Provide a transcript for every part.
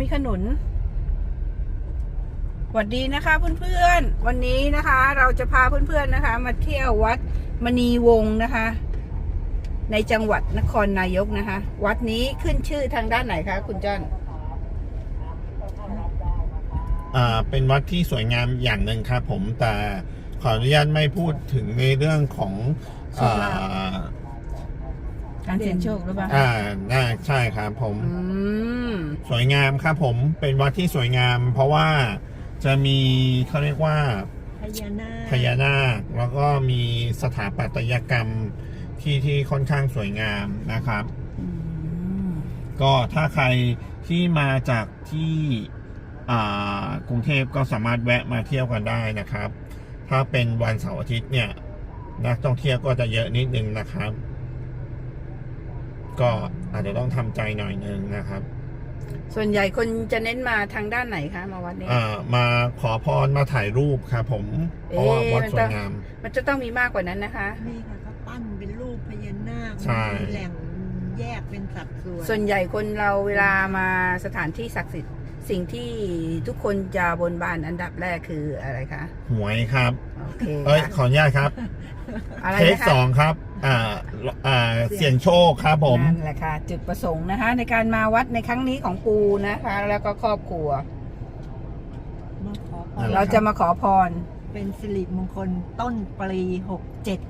มีขนุนสวัสดีนะคะเพื่อนๆ วันนี้นะคะ เราจะพาเพื่อนๆนะคะ มาเที่ยววัดมณีวงศ์นะคะ ในจังหวัดนครนายกนะคะ วัดนี้ขึ้นชื่อทางด้านไหนคะคุณจ้อนอ่าเป็นวัดที่สวยงามอย่างหนึ่งครับผมแต่ขออนุญาตไม่พูดถึงในเรื่องของอ่าการเสี่ยงโชคหรือเปล่าอ่าน่าใช่ครับผม อืม สวยงามครับผมเป็นวัดที่สวยงาม เพราะว่าจะมีเขาเรียกว่าพญานาคพญานาคแล้วก็มีสถาปัตยกรรมที่ที่ค่อนข้างสวยงามนะครับอืมก็ถ้าใครที่มาจากที่อ่ากรุงเทพก็สามารถแวะมาเที่ยวกันได้นะครับ ถ้าเป็นวันเสาร์อาทิตย์เนี่ยนักท่องเที่ยวก็จะเยอะนิดนึงนะครับ ก็อาจจะต้องทำใจหน่อยนึงนะครับ ส่วนใหญ่คนจะเน้นมาทางด้านไหนคะมาวัดนี้ อ่ามาขอพรมาถ่ายรูปครับผม เพราะว่าเอ๊ะวัดมันสวต้ยองงาม มันจะต้องมีมากกว่านั้นนะคะ นี่ค่ะเขาปั้นเป็นรูปพญานาคใช่ มีแหล่งแยกเป็นสัดส่วนส่วนใหญ่คนเราเวลามาสถานที่ศักดิ์สิทธิ์สิ่งที่ทุกคนจะบนบานอันดับแรกคืออะไรคะ หวยครับ โอเคเอ้ยค่ะขออนุญาตครับอะไรเทคนะคะสองครับ อ่าอ่าเสี่ยงโชคครับผม นั่นแหละค่ะ จุดประสงค์นะคะ ในการมาวัดในครั้งนี้ของปูนะคะ แล้วก็ครอบครัว มาขอพนั่นแหล เราจะมาขอพร เป็นสิริมงคลต้นปรีหกเจ็ด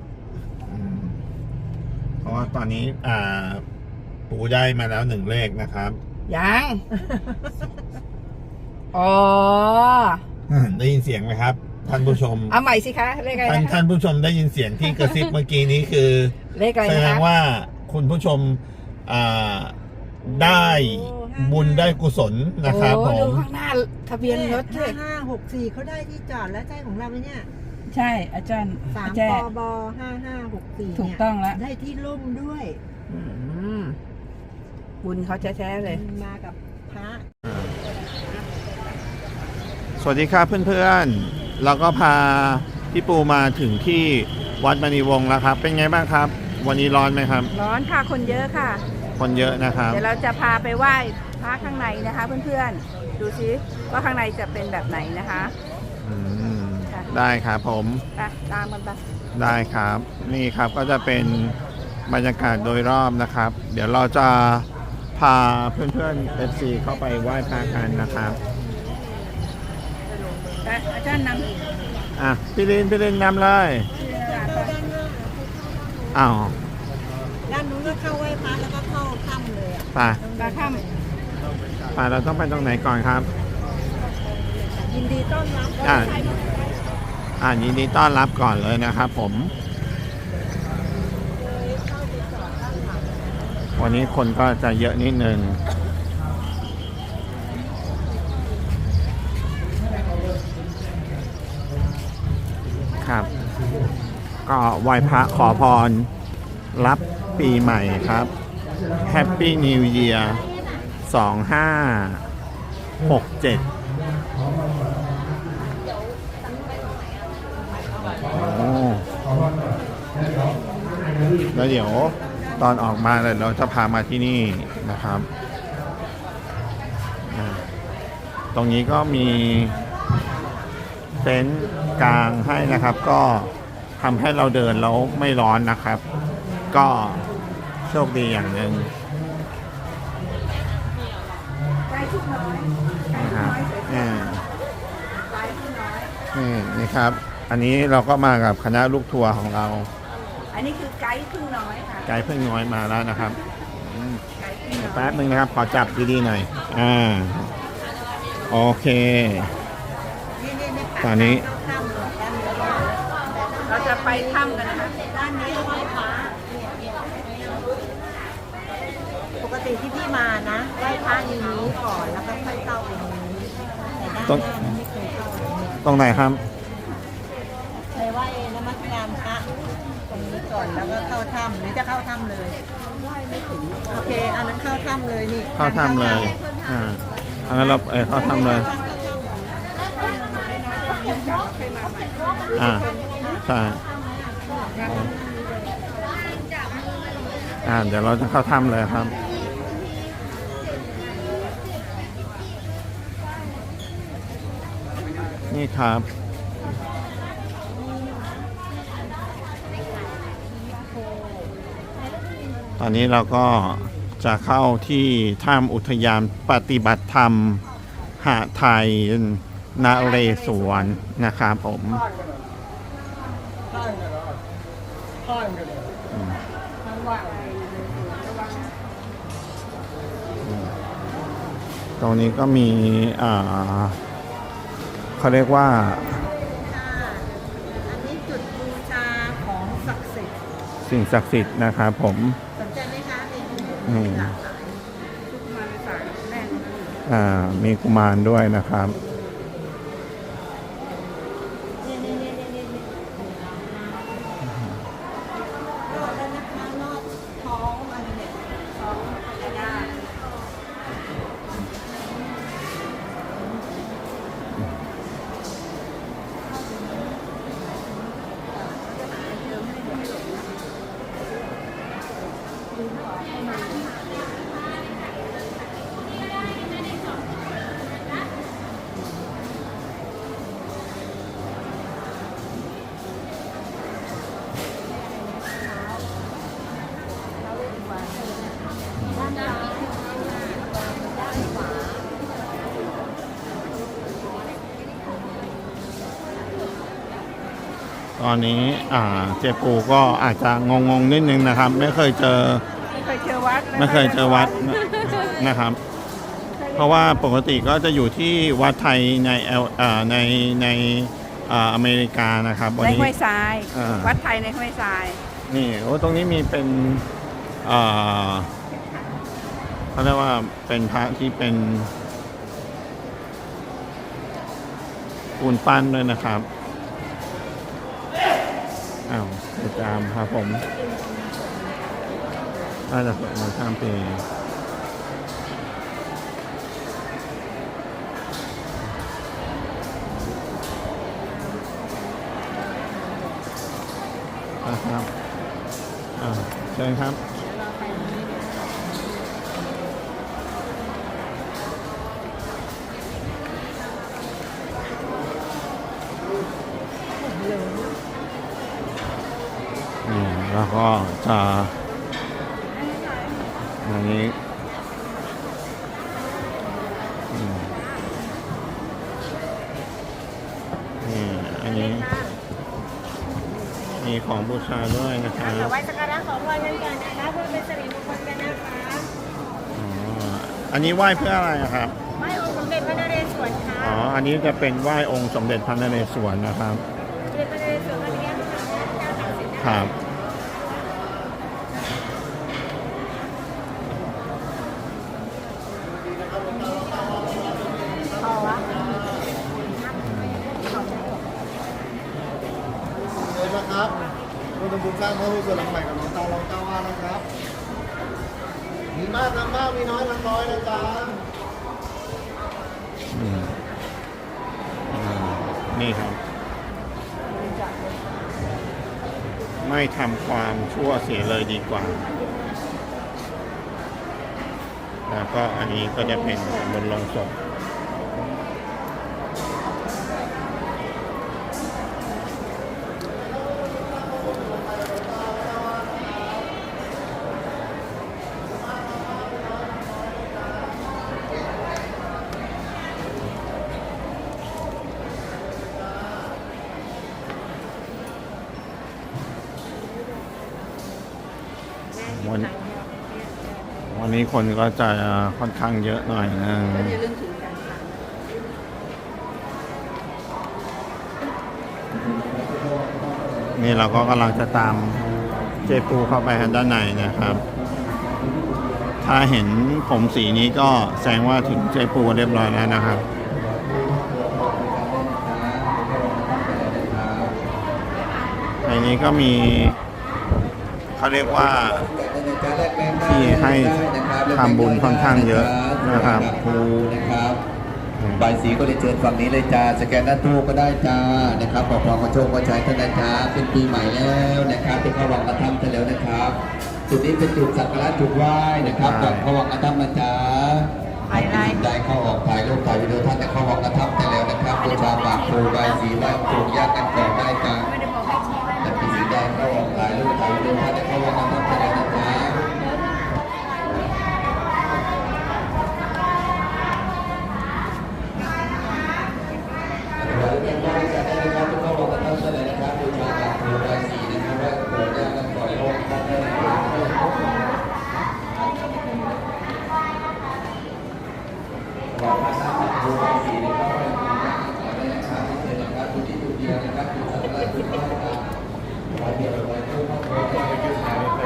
อืมเพราะว่าตอนนี้อ่าปูได้มาแล้วหนึ่งเลขนะครับ ยัง อ๋อ ได้ยินเสียงไหมครับ ท่านผู้ชมเอาใหม่สิคะเลขอะไรท่านนะคะท่านผู้ชมได้ยินเสียงที่กระซิบเมื่อกี้นี้คือ เลขอะไรแสดนะงคะ ว่าคุณผู้ชมอ่าได้บุญได้กุศลนะครับผโอ้ดูม ข้างหน้าทะเบียนรถด้ห้าวยห้าหกสี่เขาได้ที่จอดแล้วใช่ของเราไหมเนี่ยใช่อาจารย์สามแจ้ปบห้าห้าหกสี่ถูกต้องแล้วได้ที่ร่มด้วยอืมบุญเขาแท้ๆเลย มากับพระ สวัสดีครับเพื่อนๆ เราก็พาพี่ปูมาถึงที่วัดมณีวงศ์แล้วครับ เป็นไงบ้างครับ วันนี้ร้อนไหมครับ ร้อนค่ะคนเยอะค่ะ คนเยอะนะครับ เดี๋ยวเราจะพาไปไหว้พระข้างในนะคะ เพื่อนๆ ดูซิว่าข้างในจะเป็นแบบไหนนะคะอืมค่ะได้ครับผม ไปตามกันไปได้ครับ นี่ครับก็จะเป็นบรรยากาศโดยรอบนะครับ เดี๋ยวเราจะพาเพื่อนๆ FC เข้าไปไหว้พระกันนะครับ ไปอาจารย์นอะพี่ลินพี่ลินนำเลยำอ้าวด้านนู้นก็เข้าไหว้พระแล้วก็เข้าถ้ำเลยอะไปปลาข้ามไปเราต้องไปตรงไหนก่อนครับยินดีต้อนรับอ่าอ่ายินดีต้อนรับก่อนเลยนะครับผม วันนี้คนก็จะเยอะนิดนึง ก็ไหว้พระขอพร รับปีใหม่ครับ Happy New Year 2567โอ้แล้วเดี๋ยวตอนออกมาเลยเราจะพามาที่นี่นะครับ ตรงนี้ก็มีเต็นท์กลางให้นะครับก็ ทำให้เราเดินแล้วไม่ร้อนนะครับ ก็โชคดีอย่างหนึ่งไก่ทุกน้อยนะครับไก่อ่าทุกน้อยนี่นี่ครับ อันนี้เราก็มากับคณะลูกทัวร์ของเรา อันนี้คือไก่พึ่งน้อยค่ะ ไกด์เพิ่งน้อยมาแล้วนะครับอืมไก่พึ่งน้อยแป๊บหนึ่งนะครับ ขอจับดีๆหน่อย อ่า โอเคนี่นี่นี่ตอนนี้ ไปถ้ำกันนะคะด้านนี้ไหว้พระปกติที่พี่มานะไหว้พระอย่างนี้ก่อนแล้วก็ค่อยเข้าไปในนี้แต่ด้านหน้านั้นไม่เคยเข้าเลยตรงไหนครับไปไหว้นมัสการพระตรงนี้ก่อนแล้วก็เข้าถ้ำหรือจะเข้าถ้ำเลยโอเคอันนั้นเข้าถ้ำเลยนี่เข้าถ้ำเลยอ่าอันนั้นเราเออเข้าถ้ำเลยอ่าใช่ อ่าเดี๋ยวเราจะเข้าถ้ำเลยครับนี่ครับ ตอนนี้เราก็จะเข้าที่ถ้ำอุทยานปฏิบัติธรรม หาไทยนาเรศวรนะครับผม้นกันเลยทั้งว่างตรงนี้ก็มีอ่าเขาเรียกว่า อันนี้จุดบูชาของศักดิ์สิทธิ์สิ่งศักดิ์สิทธิ์นะครับผมสนใจไหมคะมีหลากหลายชุดมาสายแน่นอ่ามีกุมารด้วยนะครับ ตอนนี้อ่าเจปูก็อาจจะงงๆนิดนึงนะครับ ไม่เคยเจอไม่เคยเจอวัดไม่เคยเจอวัดนะนะครับ เพราะว่าปกติก็จะอยู่ที่วัดไทยในเอลอ่าในในอ่าอเมริกานะครับวันในนี้ ห้วยทราย อ่า วัดไทยในห้วยทราย นี่โอ้ตรงนี้มีเป็นอ่าเขาเรียกว่าเป็นพระที่เป็นปูนปั้นด้วยนะครับ อ้าวติดตามครับผมน่าจะสวดมาข้ามปีนะครับอ่าเชิญครับ แล้วก็จะอันนี้อืมนี่อันนี้ มีของบูชาด้วยนะครับเดี๋ยวไว้สักการะขอพรกันก่อนนะคะเพื่อเป็นสิริมงคลกันนะคะอ๋ออันนี้ไหว้เพื่ออะไรอะครับ ไหว้องค์สมเด็จพระนเรศวรค่ะอ๋อ อันนี้จะเป็นไหว้องค์สมเด็จพระนเรศวรนะครับ สมเด็จพระนเรศวรพระเจ้าเจ้าศักดิ์สิทธิ์นะคคะรับ พอวะ เลยนะครับคุณทำบุญ สร้างหลังใหม่กับหลวงตาลองเจ้าว่านะครับ มีมากทำมากมีน้อยทำน้อยนะจ๊ะนี่ครับ ไม่ทำความชั่วเสียเลยดีกว่า แล้วก็อันนี้ก็จะเป็นบนลงศพ วันวันนี้คนก็จะค่อนข้างเยอะหน่อยนะนนี่เราก็กำลังจะตามเจปูเข้าไปด้านในนะครับ ถ้าเห็นผมสีนี้ก็แสดงว่าถึงเจปูเรียบร้อยแล้วนะครับในนี้ก็มี เขาเรียกว่าที่ให้ทำบุญค่อนข้างเยอะนะครับครูนะครับใบายสีก็เลยนเชิญฝั่งนี้เลยจ้าสแกนหน้าตู้ก็ได้จ้านะครับขอความกระโชคกระชัยท่านนะจ้าเป็นปีใหม่แล้วนะครับเป็นเข้าวังกระทำกันแล้วนะครับจุดนี้เป็นจุดสักการะจุดไหว้นะครับก่อนเข้าวังกระทำนะจ้าไปไลฟ์ได้เข้าออกถ่ายรูปถ่ายวิดีโอท่านแต่เข้าวังกระทำกันแล้วนะครับบูชาปากครูใบสีใบปลูกยากกันก่อนได้จ้า ไม่ได้บอกให้ชี้ไว้ แต่ปีสีแดงเข้าออกหลายรูปถ่ายรูปท่านได้เข้าวังน้ำพระเจริญนะจ๊ะถวายเป็นบริษัทได้เลยครับทุกเข้าวังน้ำพระเจริญนะครับบูชาปากครูใบสีนะครับว่าปลูกยากกันก่อนโลกท่านได้ขอบพระสาธุครูใบสีนะครับว่าปลูกยากกันก่อนได้นะครับที่เสด็จนะครับทุกที่ทุกเดียวนะครับทุกสัปดาห์ทุกข้อครับวันเดียววันทุกข้อครับที่ไปยืนถ่ายไป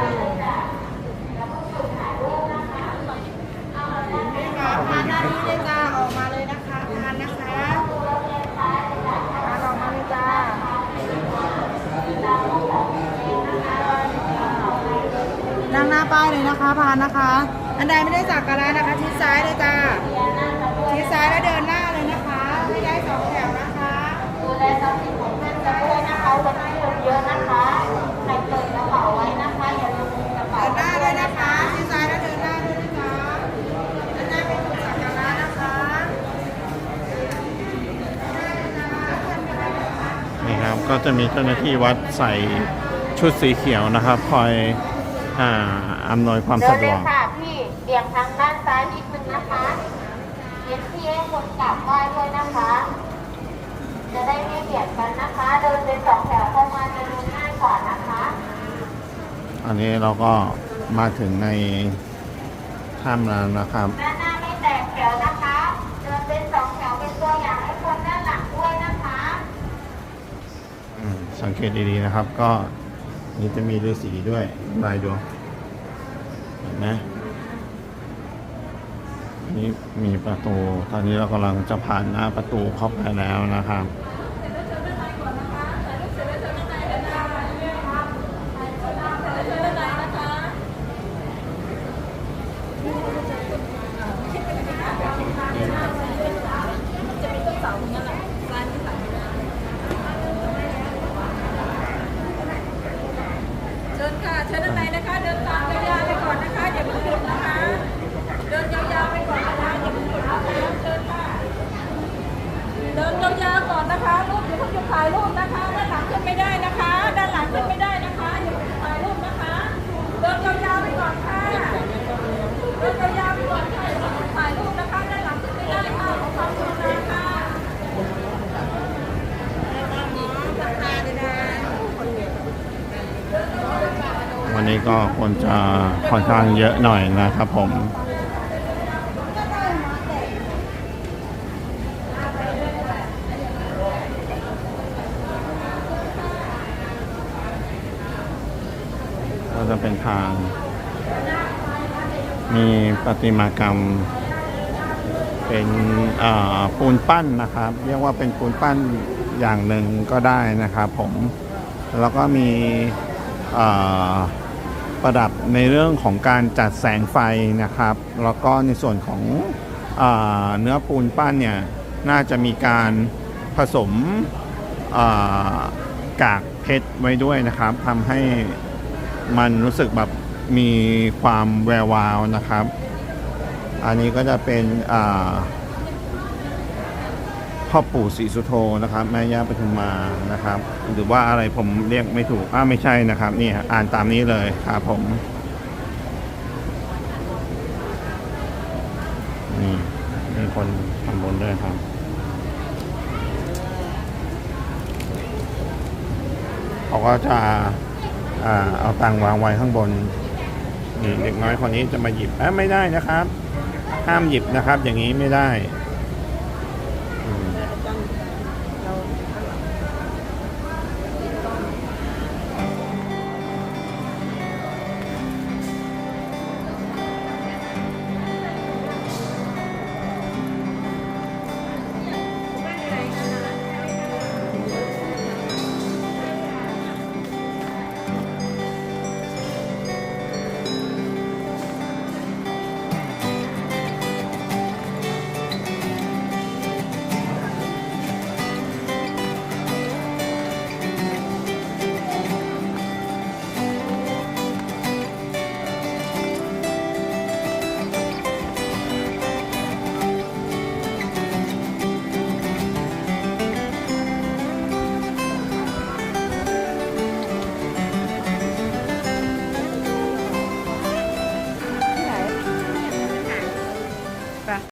พานด้านนี้เลยจ้าออกมาเลยนะคะพานนะคะพานออกมาเลยจ้า นั่งหน้าป้ายเลยนะคะพานนะคะ อันใดไม่ได้สักการะนะคะทิศซ้ายเลยจ้าทิศซ้ายแล้วเดินหน้าเลยนะคะ ไม่ได้สองแถวนะคะดูแลทรัพย์สินของท่านกันด้วยนะคะวันนี้คนเยอะนะคะใครเปิดกระเป๋าไว้นะคะอย่าลืมกระเป๋าเดินหน้าด้วยนะคะทิศซ้ายแล้วเดินหน้าด้วยนะจ๊ะเดินหน้าเป็นจุดสักการะนะคะนี่ครับก็จะมีเจ้าหน้าที่วัดใส่ชุดสีเขียวนะครับ คอยอ่าอำนวยความเดิสะนดเลวยกค่ะพี่เบี่ ยงทางด้านซ้ายนิดนึงนะคะเย็นที่ให้คนกลับไหว้ด้วยนะคะ จะได้ไม่เบียดกันนะคะ เดินเป็นสองแถวเข้ามาจะดูง่ายกว่านะคะ อันนี้เราก็มาถึงในถ้ำแล้วนะครับด้านหน้าไม่แตกแถวนะคะ เดินเป็นสองแถวเป็นตัวอย่างให้คนด้านหลังด้วยนะคะอืมสังเกตดีๆนะครับ ก็นี่จะมีฤาษีด้วยลายดวงเห็นไหมอั นี้มีประตู ตอนนี้เรากำลังจะผ่านหน้าประตูเข้าไปแล้วนะครับ เชิญค่ะ เชิญด้านในนะคะ เดินตามยาวๆไปก่อนนะคะอย่าเพิ่งหยุดนะคะ เดินยาวๆไปก่อนนะคะอย่าเพิ่งหยุดนะคะเชิญค่ะ เดินยาวๆก่อนนะคะรูปอย่าเพิ่งหยุดถ่ายรูปนะคะ ด้านหลังขึ้นไม่ได้นะคะ ด้านหลังขึ้นไม่ได้นะคะอย่าเพิ่งหยุดถ่ายรูปนะคะ เดินยาวๆไปก่อนค่ะ เดินยาวๆไปก่อนค่ะอย่าเพิ่งหยุดถ่ายรูปนะคะ ด้านหลังขึ้นไม่ได้ค่ะขอความกรุณาค่ะ วันนี้ ก็คนจะค่อนข้างเยอะหน่อยนะครับผมก็จะเป็นทาง มีประติมากรรม เป็นปูนปั้นนะครับ เรียกว่าเป็นปูนปั้นอย่างหนึ่งก็ได้นะครับผม แล้วก็มีอ่า ประดับในเรื่องของการจัดแสงไฟนะครับ แล้วก็ในส่วนของอเนื้อปูนปั้นเนี่ยน่าจะมีการผสมกากเพชรไว้ด้วยนะครับทำให้มันรู้สึกแบบมีความแวววาวนะครับ อันนี้ก็จะเป็นอ่า พ่อปู่ศรีสุโธนะครับแม่ย่าปทุมมานะครับ หรือว่าอะไรผมเรียกไม่ถูกอ้าไม่ใช่นะครับนี่อ่านตามนี้เลยครับผมนี่มีคนทำบุญด้วยครับเขาก็จะอ่าเอาตังค์วางไว้ข้างบนนี่เด็กน้อยคนนี้จะมาหยิบเอ้ไม่ได้นะครับ ห้ามหยิบนะครับ อย่างนี้ไม่ได้